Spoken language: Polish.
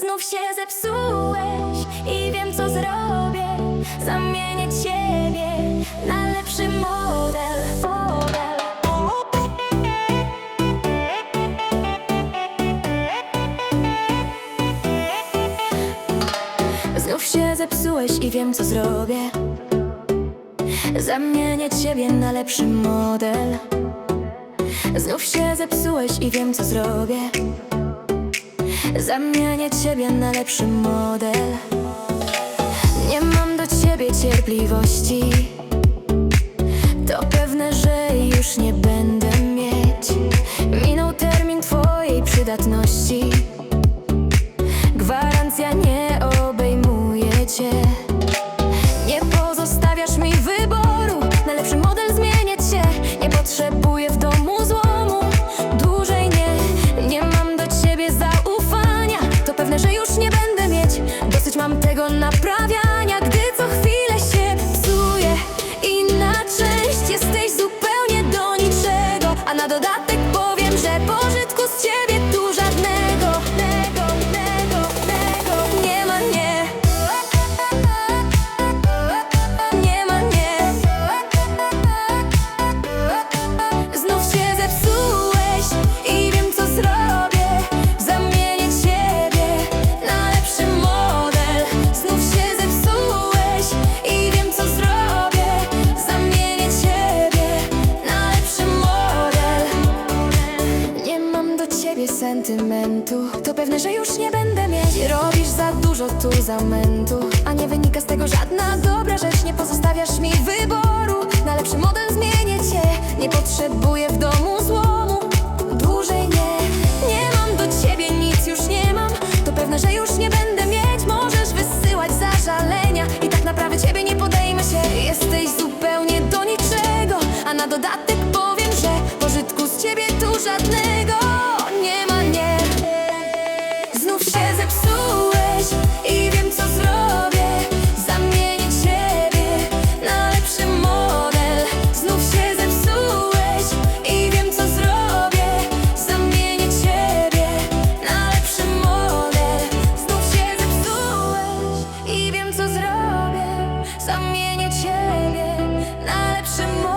Znów się zepsułeś i wiem co zrobię. Zamienię ciebie na lepszy model. Znów się zepsułeś i wiem co zrobię. Zamienię ciebie na lepszy model. Znów się zepsułeś i wiem co zrobię Zamienię ciebie na lepszy model. Nie mam do ciebie cierpliwości. To pewne, że już nie będę mieć. Minął termin twojej przydatności sentymentu. To pewne, że już nie będę mieć. Robisz za dużo tu zamętu A nie wynika z tego żadna dobra rzecz. Nie pozostawiasz mi wyboru. Na lepszy model zmienię cię. Nie potrzebuję w domu złomu. Dłużej nie. Nie mam do ciebie nic już nie mam. To pewne, że już nie będę mieć. Możesz wysyłać zażalenia. I tak naprawdę ciebie nie podejmę się. Jesteś zupełnie do niczego. A na dodatek powiem, że Pożytku z ciebie tu żadnego some more.